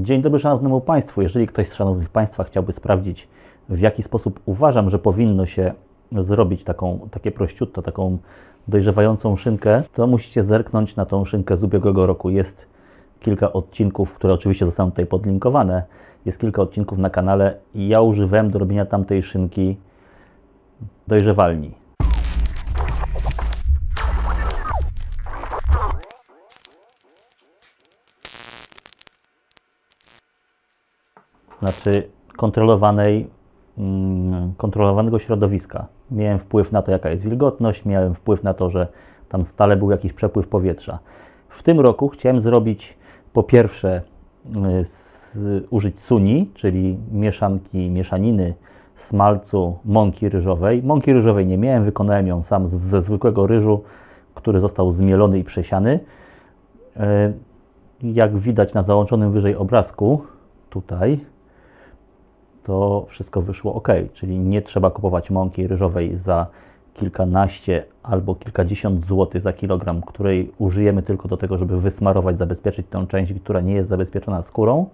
Dzień dobry Szanownemu Państwu. Jeżeli ktoś z Szanownych Państwa chciałby sprawdzić, w jaki sposób uważam, że powinno się zrobić taką, takie prościutto, taką dojrzewającą szynkę, to musicie zerknąć na tą szynkę z ubiegłego roku. Jest kilka odcinków, które oczywiście zostaną tutaj podlinkowane. Jest kilka odcinków na kanale ja używałem do robienia tamtej szynki dojrzewalni. Znaczy kontrolowanej, mm, kontrolowanego środowiska. Miałem wpływ na to, jaka jest wilgotność, miałem wpływ na to, że tam stale był jakiś przepływ powietrza. W tym roku chciałem zrobić po pierwsze z, użyć suni, czyli mieszanki, mieszaniny smalcu mąki ryżowej. Mąki ryżowej nie miałem, wykonałem ją sam ze zwykłego ryżu, który został zmielony i przesiany. Y, Jak widać na załączonym wyżej obrazku, tutaj, to wszystko wyszło ok, czyli nie trzeba kupować mąki ryżowej za kilkanaście albo kilkadziesiąt złotych za kilogram, której użyjemy tylko do tego, żeby wysmarować, zabezpieczyć tę część, która nie jest zabezpieczona skórą.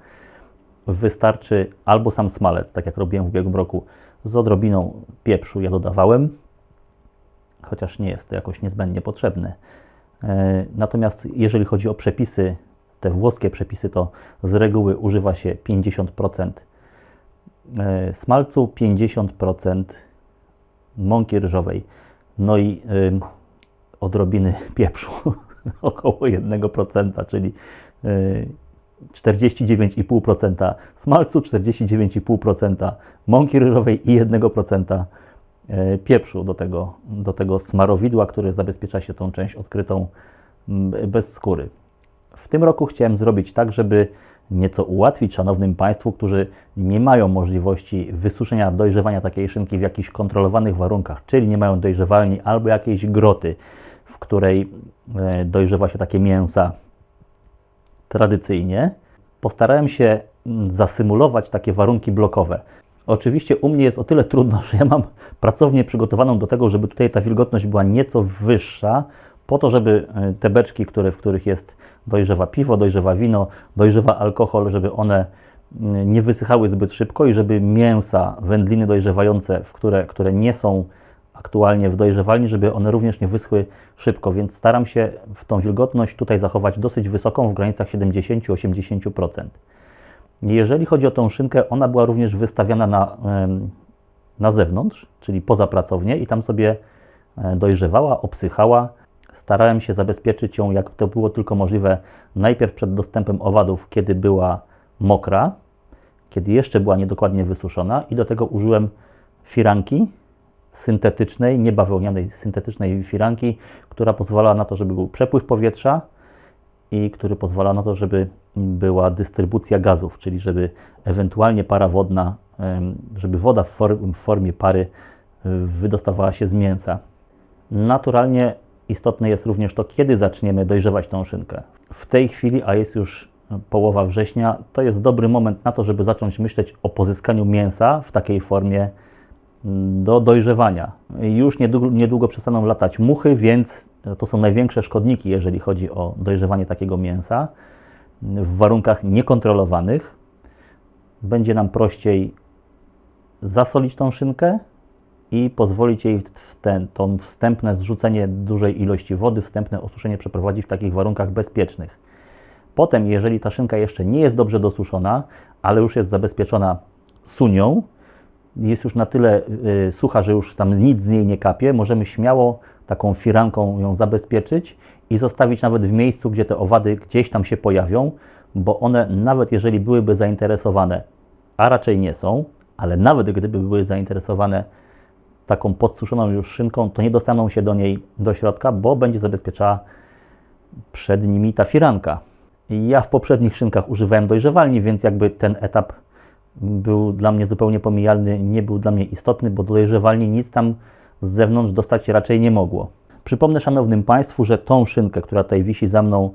Wystarczy albo sam smalec, tak jak robiłem w ubiegłym roku, z odrobiną pieprzu ja dodawałem, chociaż nie jest to jakoś niezbędnie potrzebne. E, Natomiast jeżeli chodzi o przepisy, te włoskie przepisy, to z reguły używa się 50% e, smalcu, 50% mąki ryżowej, no i odrobiny pieprzu, około 1%, czyli y, 49,5% smalcu, 49,5% mąki ryżowej i 1% e, pieprzu do tego, do tego smarowidła, które zabezpiecza się tą część odkrytą bez skóry. W tym roku chciałem zrobić tak, żeby nieco ułatwić szanownym Państwu, którzy nie mają możliwości wysuszenia, dojrzewania takiej szynki w jakichś kontrolowanych warunkach, czyli nie mają dojrzewalni albo jakiejś groty, w której e, dojrzewa się takie mięsa tradycyjnie. Postarałem się mm, zasymulować takie warunki blokowe. Oczywiście u mnie jest o tyle trudno, że ja mam pracownię przygotowaną do tego, żeby tutaj ta wilgotność była nieco wyższa, po to, żeby e, te beczki, które, w których jest dojrzewa piwo, dojrzewa wino, dojrzewa alkohol, żeby one mm, nie wysychały zbyt szybko i żeby mięsa, wędliny dojrzewające, w które, które nie są aktualnie w dojrzewalni, żeby one również nie wyschły szybko, więc staram się w tą wilgotność tutaj zachować dosyć wysoką, w granicach 70-80%. Jeżeli chodzi o tą szynkę, ona była również wystawiana na, na zewnątrz, czyli poza pracownię i tam sobie e, dojrzewała, obsychała. Starałem się zabezpieczyć ją, jak to było tylko możliwe, najpierw przed dostępem owadów, kiedy była mokra, kiedy jeszcze była niedokładnie wysuszona i do tego użyłem firanki syntetycznej, nie bawełnianej, syntetycznej firanki, która pozwala na to, żeby był przepływ powietrza i który pozwala na to, żeby była dystrybucja gazów, czyli żeby ewentualnie para wodna, żeby woda w, for, w formie pary wydostawała się z mięsa. Naturalnie istotne jest również to, kiedy zaczniemy dojrzewać tą szynkę. W tej chwili, a jest już połowa września, to jest dobry moment na to, żeby zacząć myśleć o pozyskaniu mięsa w takiej formie mm, do dojrzewania. Już niedługo, niedługo przestaną latać muchy, więc to są największe szkodniki, jeżeli chodzi o dojrzewanie takiego mięsa. W warunkach niekontrolowanych będzie nam prościej zasolić tą szynkę i pozwolić jej w ten, to wstępne zrzucenie dużej ilości wody, wstępne osuszenie przeprowadzić w takich warunkach bezpiecznych. Potem, jeżeli ta szynka jeszcze nie jest dobrze dosuszona, ale już jest zabezpieczona sunią, jest już na tyle y, sucha, że już tam nic z niej nie kapie, możemy śmiało taką firanką ją zabezpieczyć i zostawić nawet w miejscu, gdzie te owady gdzieś tam się pojawią, bo one nawet jeżeli byłyby zainteresowane, a raczej nie są, ale nawet gdyby były zainteresowane taką podsuszoną już szynką, to nie dostaną się do niej do środka, bo będzie zabezpieczała przed nimi ta firanka. Ja w poprzednich szynkach używałem dojrzewalni, więc jakby ten etap był dla mnie zupełnie pomijalny, nie był dla mnie istotny, bo do dojrzewalni nic tam z zewnątrz dostać raczej nie mogło. Przypomnę Szanownym Państwu, że tą szynkę, która tutaj wisi za mną,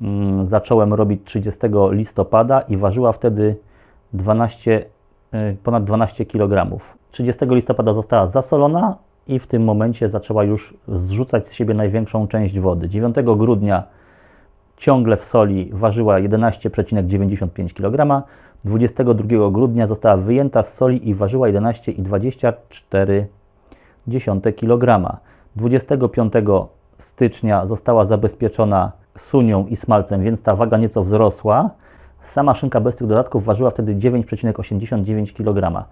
mm, zacząłem robić 30 listopada i ważyła wtedy 12, y, ponad 12 kg. 30 listopada została zasolona i w tym momencie zaczęła już zrzucać z siebie największą część wody. 9 grudnia ciągle w soli ważyła 11,95 kg. 22 grudnia została wyjęta z soli i ważyła 11,24 kg. 25 stycznia została zabezpieczona sunią i smalcem, więc ta waga nieco wzrosła. Sama szynka bez tych dodatków ważyła wtedy 9,89 kg.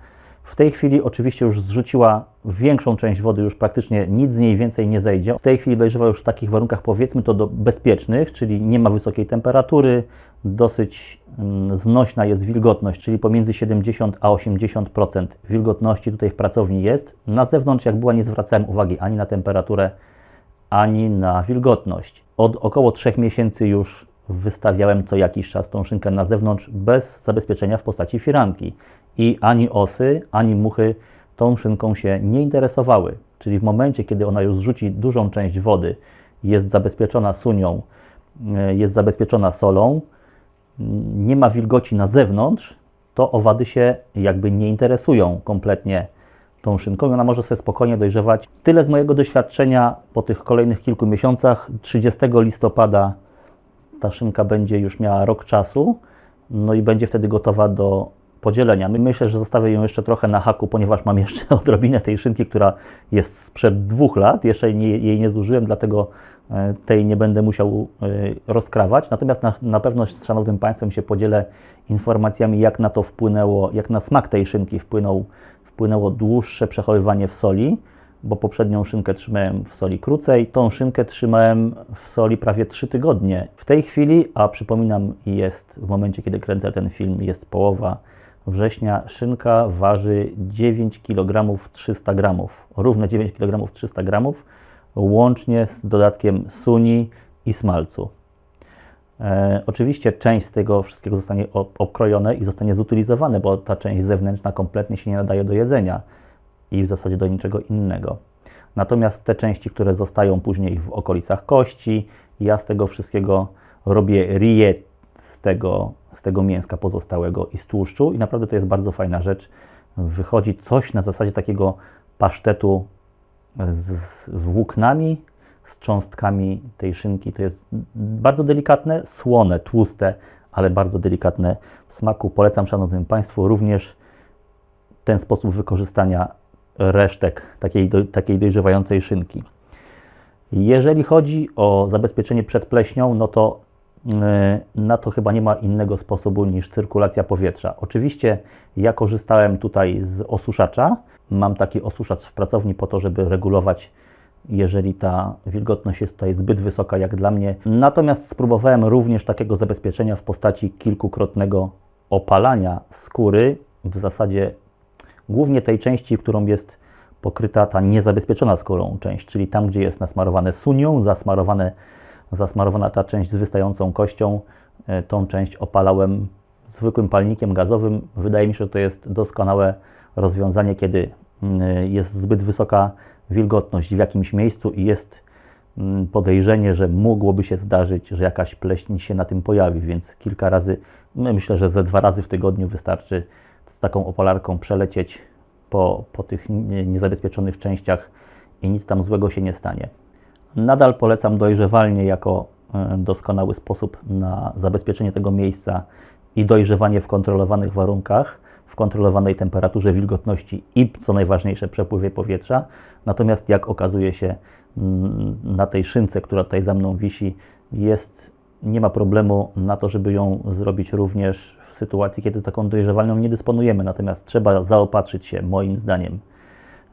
W tej chwili oczywiście już zrzuciła większą część wody, już praktycznie nic z niej więcej nie zejdzie. W tej chwili dojrzewa już w takich warunkach powiedzmy to do bezpiecznych, czyli nie ma wysokiej temperatury, dosyć mm, znośna jest wilgotność, czyli pomiędzy 70 a 80% wilgotności tutaj w pracowni jest. Na zewnątrz jak była nie zwracałem uwagi ani na temperaturę, ani na wilgotność. Od około 3 miesięcy już wystawiałem co jakiś czas tą szynkę na zewnątrz bez zabezpieczenia w postaci firanki. I ani osy, ani muchy tą szynką się nie interesowały. Czyli w momencie, kiedy ona już zrzuci dużą część wody, jest zabezpieczona sunią, e, jest zabezpieczona solą, nie ma wilgoci na zewnątrz, to owady się jakby nie interesują kompletnie tą szynką i ona może sobie spokojnie dojrzewać. Tyle z mojego doświadczenia po tych kolejnych kilku miesiącach. 30 listopada ta szynka będzie już miała rok czasu, no i będzie wtedy gotowa do podzielenia. Myślę, że zostawię ją jeszcze trochę na haku, ponieważ mam jeszcze odrobinę tej szynki, która jest sprzed dwóch lat. Jeszcze nie, jej nie zużyłem, dlatego e, tej nie będę musiał e, rozkrawać. Natomiast na, na pewno z Szanownym Państwem się podzielę informacjami, jak na to wpłynęło, jak na smak tej szynki wpłynął, wpłynęło dłuższe przechowywanie w soli bo poprzednią szynkę trzymałem w soli krócej, tą szynkę trzymałem w soli prawie 3 tygodnie. W tej chwili, a przypominam, jest w momencie, kiedy kręcę ten film, jest połowa września, szynka waży 9 kg 300 g, równe 9 kg 300 g, łącznie z dodatkiem suni i smalcu. E, oczywiście część z tego wszystkiego zostanie okrojone i zostanie zutylizowane, bo ta część zewnętrzna kompletnie się nie nadaje do jedzenia i w zasadzie do niczego innego. Natomiast te części, które zostają później w okolicach kości, ja z tego wszystkiego robię riet z tego, z tego mięska pozostałego i z tłuszczu i naprawdę to jest bardzo fajna rzecz. Wychodzi coś na zasadzie takiego pasztetu z włóknami, z cząstkami tej szynki. To jest bardzo delikatne, słone, tłuste, ale bardzo delikatne w smaku. Polecam Szanownym Państwu również ten sposób wykorzystania resztek takiej, do, takiej dojrzewającej szynki. Jeżeli chodzi o zabezpieczenie przed pleśnią, no to e, na to chyba nie ma innego sposobu niż cyrkulacja powietrza. Oczywiście ja korzystałem tutaj z osuszacza. Mam taki osuszacz w pracowni po to, żeby regulować, jeżeli ta wilgotność jest tutaj zbyt wysoka jak dla mnie. Natomiast spróbowałem również takiego zabezpieczenia w postaci kilkukrotnego opalania skóry, w zasadzie głównie tej części, którą jest pokryta ta niezabezpieczona skórą część, czyli tam, gdzie jest nasmarowane sunią, zasmarowane, zasmarowana ta część z wystającą kością, e, tą część opalałem zwykłym palnikiem gazowym. Wydaje mi się, że to jest doskonałe rozwiązanie, kiedy mm, jest zbyt wysoka wilgotność w jakimś miejscu i jest mm, podejrzenie, że mogłoby się zdarzyć, że jakaś pleśń się na tym pojawi, więc kilka razy, no myślę, że ze dwa razy w tygodniu wystarczy z taką opalarką przelecieć po, po tych niezabezpieczonych częściach i nic tam złego się nie stanie. Nadal polecam dojrzewalnie jako e, doskonały sposób na zabezpieczenie tego miejsca i dojrzewanie w kontrolowanych warunkach, w kontrolowanej temperaturze, wilgotności i co najważniejsze przepływie powietrza. Natomiast jak okazuje się na tej szynce, która tutaj za mną wisi, jest nie ma problemu na to, żeby ją zrobić również w sytuacji, kiedy taką dojrzewalną nie dysponujemy. Natomiast trzeba zaopatrzyć się, moim zdaniem,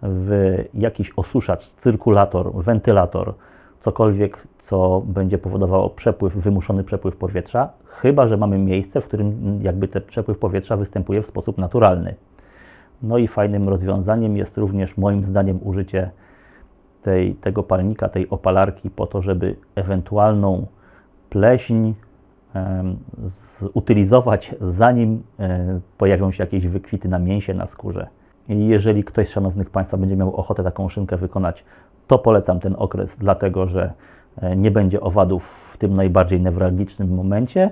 w jakiś osuszacz, cyrkulator, wentylator, cokolwiek, co będzie powodowało przepływ, wymuszony przepływ powietrza, chyba że mamy miejsce, w którym jakby ten przepływ powietrza występuje w sposób naturalny. No i fajnym rozwiązaniem jest również moim zdaniem użycie tej, tego palnika, tej opalarki po to, żeby ewentualną pleśń zutylizować, zanim e, pojawią się jakieś wykwity na mięsie, na skórze. I jeżeli ktoś z Szanownych Państwa będzie miał ochotę taką szynkę wykonać, to polecam ten okres, dlatego że e, nie będzie owadów w tym najbardziej newralgicznym momencie.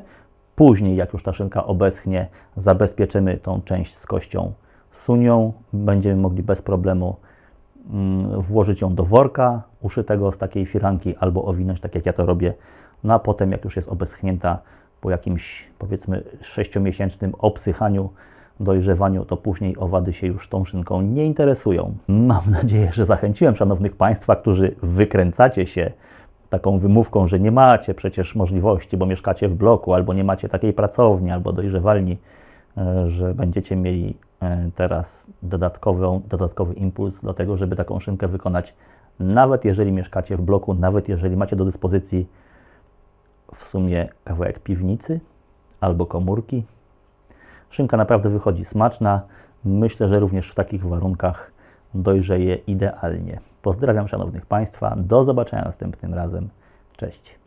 Później, jak już ta szynka obeschnie, zabezpieczymy tą część z kością sunią. Będziemy mogli bez problemu mm, włożyć ją do worka uszytego z takiej firanki albo owinąć, tak jak ja to robię, no a potem jak już jest obeschnięta po jakimś powiedzmy sześciomiesięcznym obsychaniu, dojrzewaniu, to później owady się już tą szynką nie interesują. Mam nadzieję, że zachęciłem szanownych Państwa, którzy wykręcacie się taką wymówką, że nie macie przecież możliwości, bo mieszkacie w bloku, albo nie macie takiej pracowni, albo dojrzewalni, e, że będziecie mieli e, teraz dodatkową, dodatkowy impuls do tego, żeby taką szynkę wykonać, nawet jeżeli mieszkacie w bloku, nawet jeżeli macie do dyspozycji w sumie kawałek piwnicy albo komórki. Szynka naprawdę wychodzi smaczna. Myślę, że również w takich warunkach dojrzeje idealnie. Pozdrawiam szanownych Państwa. Do zobaczenia następnym razem. Cześć.